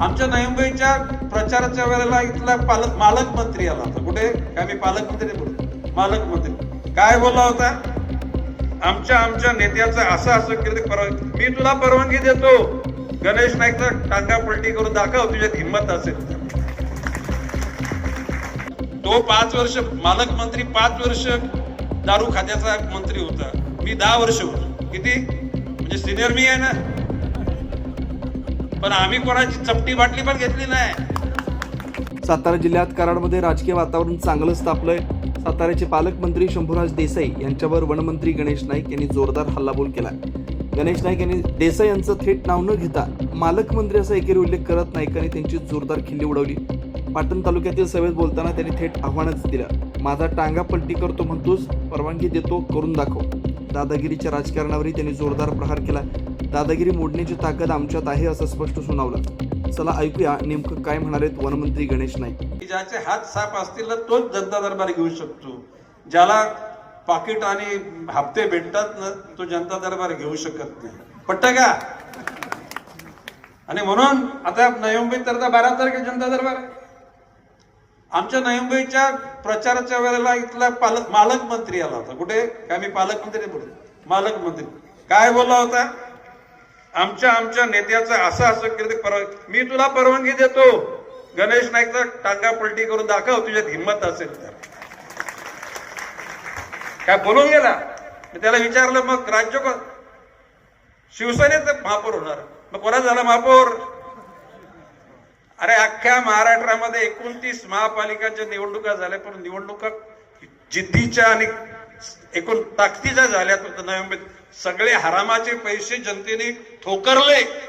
आमच्या नयंबईच्या प्रचाराच्या वेळेला इथला पालक मालक मंत्री आला होता. कुठे? काय मी पालकमंत्री बोलतो बोलत? मालक मंत्री. काय बोलला होता? आमच्या आमच्या नेत्याचं असं असं केलं परवानगी मी तुला परवानगी देतो. गणेश नाईकचा टांगा पलटी करून दाखव तुझ्यात हिंमत असेल. तो पाच वर्ष मालक मंत्री पाच वर्ष दारू खात्याचा मंत्री होता. मी दहा वर्ष होतो. किती? म्हणजे सिनियर मी आहे ना? पण आम्ही कोणाची चपटी बाटली पण घेतली नाही. सातारा जिल्ह्यात कराडमध्ये राजकीय वातावरण चांगलंच तापलंय. साताऱ्याचे पालकमंत्री शंभूराज देसाई यांच्यावर वनमंत्री गणेश नाईक यांनी जोरदार हल्लाबोल केला गणेश नाईक यांनी देसाई यांचं थेट नाव न घेता मालकमंत्री असा एकेरी उल्लेख करत नाईकांनी त्यांची जोरदार खिल्ली उडवली. पाटण तालुक्यातील सभेत बोलताना त्यांनी थेट आव्हानच दिलं. माझा टांगा पलटी करतो म्हणतोच परवानगी देतो करून दाखव. दादागिरीच्या राजकारणावरही त्यांनी जोरदार प्रहार केला. दादागिरी मोडण्याची ताकद आमच्यात आहे असं स्पष्ट सुनावलं. चला ऐकूया नेमकं काय म्हणालेत वनमंत्री गणेश नाईक. ज्याचे हात साफ असतील ना तोच जनता दरबार घेऊ शकतो. ज्याला पाकिट आणि हप्ते भेटतात ना तो जनता दरबार घेऊ शकत नाही. पट्ट का आणि म्हणून आता नवी मुंबईत तर बारा तारखे जनता दरबार आहे. आमच्या नवी मुंबईच्या प्रचाराच्या वेळेला इथला पालक मालक मंत्री आला होता. कुठे? काय मी पालकमंत्री बोलतो. मालकमंत्री. मालक मंत्री काय बोलला होता? आमच्या आमच्या नेत्याचं असं असं केलं तर मी तुला परवानगी देतो. गणेश नाईकचा टांगा पलटी करून दाखव तुझ्यात हिंमत असेल तर. काय बोलून गेला? त्याला विचारलं मग राज्य कोण शिवसेनेचं महापौर होणार. मग कोणा झाला महापौर? अरे अख्ख्या महाराष्ट्रामध्ये एकोणतीस महापालिकांच्या निवडणुका झाल्या पण निवडणुका जिद्दीच्या आणि एकूण ताकदीच्या झाल्या तर मुंबईत सगळे हरामाचे पैसे जनतेने ठोकरले.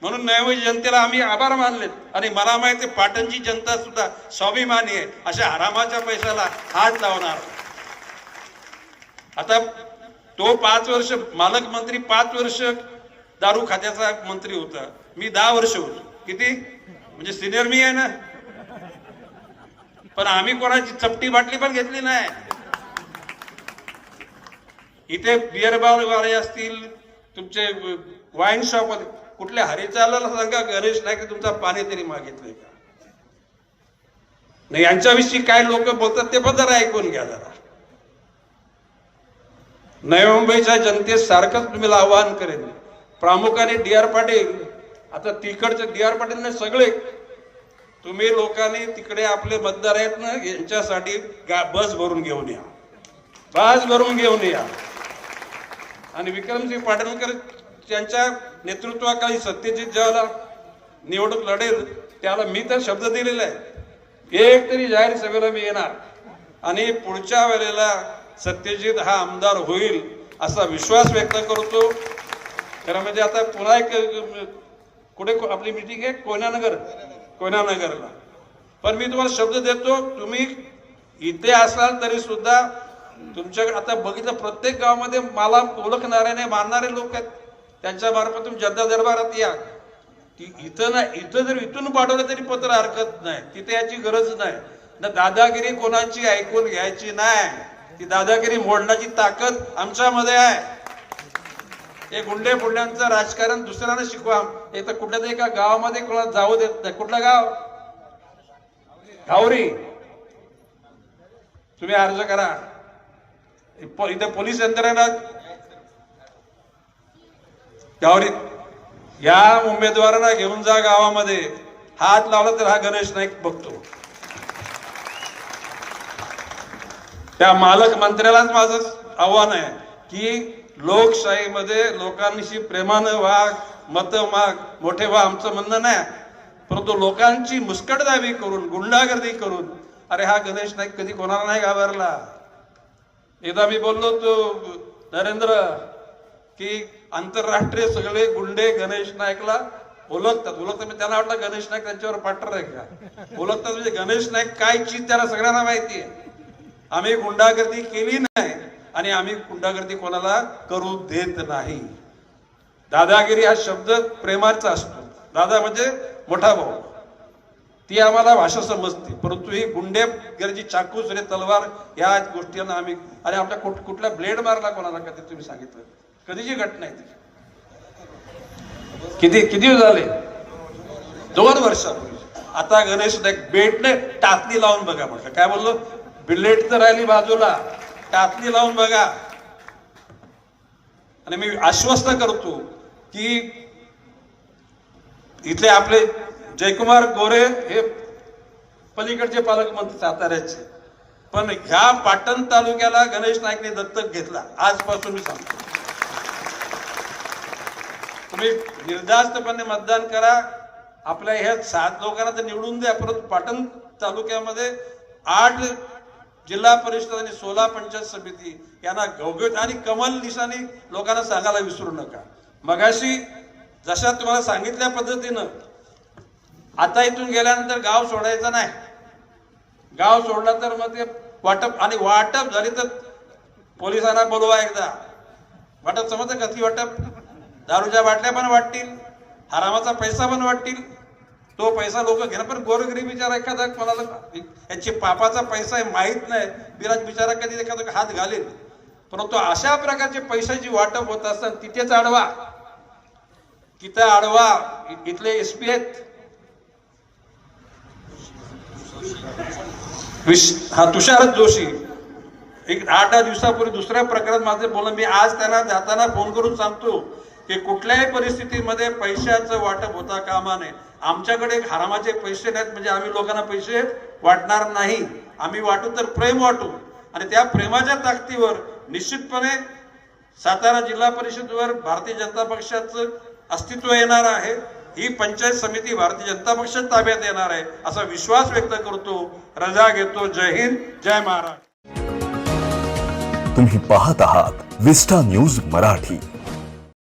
म्हणून नवी जनतेला आम्ही आभार मानलेत. आणि मला माहिती पाटणची जनता सुद्धा स्वाभिमानी आहे. अशा हरामाच्या पैशाला हात लावणार. आता तो पाच वर्ष मालक मंत्री पाच वर्ष दारू खात्याचा मंत्री होता. मी दहा वर्ष होतो. किती? म्हणजे सिनियर मी आहे ना. पण आम्ही कोणाची चपटी बाटली पण घेतली नाही. इथे बिअर बार वाले असतील तुमचे वाईन शॉप कुठल्या हरिचालाला सांगा गणेश नाही की तुमचा पाणी तरी मागितलंय का? नाही यांच्याविषयी काय लोक बोलतात ते पण जरा ऐकून घ्या जरा. नवी मुंबईच्या जनतेस सारखंच तुम्हाला आवाहन करेन. प्रामुख्याने डी आर पाटील आता तिकडचे डी आर पाटील सगळे तुम्ही लोकांनी तिकडे आपले मतदार आहेत ना यांच्यासाठी बस भरून घेऊन या. बस भरून घेऊन या. आणि विक्रमसिंह पाटणकर त्यांच्या नेतृत्वाखाली सत्यजित ज्याला निवडणूक लढेल त्याला मी तर शब्द दिलेला आहे. एक तरी जाहीर सभेला मी येणार. आणि पुढच्या वेळेला सत्यजित हा आमदार होईल असा विश्वास व्यक्त करतो. खरं म्हणजे आता पुन्हा एक कुठे आपली मिटिंग आहे? कोयनानगर. कोयनानगरला. पण मी तुम्हाला शब्द देतो तुम्ही इथे असाल तरी सुद्धा तुमच्याकडे आता बघितलं प्रत्येक गावामध्ये मला ओळखणारे नाही मानणारे लोक आहेत. त्यांच्या मार्फत तुम्ही जनता दरबारात या. ती इथं ना इथं जर इथून पाठवलं तरी पत्र हरकत नाही. तिथे याची गरज नाही. ना दादागिरी कोणाची ऐकून घ्यायची नाही. ती दादागिरी मोडण्याची ताकद आमच्यामध्ये आहे. हे गुंडे फुंड्यांचं राजकारण दुसऱ्यांना शिकवा. हे तर कुठल्या तरी एका गावामध्ये कोणाला जाऊ देत नाही. कुठलं गाव? गावरी तुम्ही अर्ज करा. इथं पोलीस यंत्रणा गावरी या उमेदवारांना घेऊन जा गावामध्ये. हात लावला तर हा गणेश नाईक बघतो. त्या मालक मंत्र्यालाच माझं आव्हान आहे की लोकशाहीमध्ये लोकांशी प्रेमानं वाग मत माग मोठे व्हा आमचं म्हणणं नाही. परंतु लोकांची मुस्कटदाबी करून गुंडागर्दी करून अरे हा गणेश नाईक कधी कोणाला नाही घाबरला? एकदा मी बोललो तो नरेंद्र की आंतरराष्ट्रीय सगळे गुंडे गणेश नाईकला ओळखतात ओळखतात मी त्यांना वाटलं गणेश नाईक त्यांच्यावर पाटर आहे का? ओळखतात म्हणजे गणेश नाईक काय चीज त्याला सगळ्यांना माहिती आहे. आम्ही गुंडागर्दी केली नाही आणि आम्ही गुंडागर्दी कोणाला करू देत नाही. दादागिरी हा शब्द प्रेमाचा असतो. दादा म्हणजे मोठा भाऊ. ती आम्हाला भाषा समजते. परंतु ही गुंडे गरजी चाकू रे तलवार या गोष्टींना आम्ही आणि आपल्या कुठ कुठला ब्लेड मारला कोणाला कधी तुम्ही सांगितलं? कधीची घटना आहे ती? किती किती झाले? दोन वर्षापूर्वी. आता गणेश नाईक बेटने टाचणी लावून बघा म्हटलं. काय बोललो? बिलेट तर राहिली बाजूला. टाचणी लावून बघा. आणि मी आश्वस्त करतो की इथले आपले जयकुमार गोरे हे पलीकडचे पालकमंत्री साताऱ्याचे पण ह्या पाटण तालुक्याला गणेश नाईकने दत्तक घेतला. आजपासून मी सांगतो. तुम्ही निर्धास्तपणे मतदान करा. आपल्या ह्या सात लोकांना तर निवडून द्या. परंतु पाटण तालुक्यामध्ये आठ जिल्हा परिषद आणि सोळा पंचायत समिती यांना घवघवीत आणि कमल निशाणी लोकांना सांगायला विसरू नका. मगाशी जशा तुम्हाला सांगितल्या पद्धतीनं आता इथून गेल्यानंतर गाव सोडायचं नाही. गाव सोडला तर मग ते वाटप आणि वाटप झाली तर पोलिसांना बोलवा एकदा. वाटप समजतं कधी वाटप? दारूच्या बाटल्या पण वाटतील हरामाचा पैसा पण वाटतील. तो पैसा लोक घेणं पण गोरगरीब बिचारा एखादा कोणाला याची पापाचा पैसा आहे माहीत नाही. बिराज बिचारा कधी एखादा हात घालेल. परंतु अशा प्रकारचे पैशाची वाटप होत असताना तिथेच अडवा तिथं अडवा इथले एस पी आहेत. विश- हा तुषार जोशी. एक आठ दहा दिवसापूर्वी दुसऱ्या प्रकारात माझं बोलणं मी आज त्यांना जाताना फोन करून सांगतो की कुठल्याही परिस्थितीमध्ये पैशाचं वाटप होता कामा नये. आमच्याकडे हरामाचे पैसे नाहीत म्हणजे आम्ही लोकांना पैसे वाटणार नाही. आम्ही वाटू तर प्रेम वाटू. आणि त्या प्रेमाच्या ताकदीवर निश्चितपणे सातारा जिल्हा परिषदवर भारतीय जनता पक्षाचं अस्तित्व येणार आहे. ही पंचायत समिती भारतीय जनता पक्ष ताब्यात येणार आहे असा विश्वास व्यक्त करतो. रजा घेतो. जय हिंद. जय महाराष्ट्र. तुम्ही पाहत आहात विस्टा न्यूज मराठी.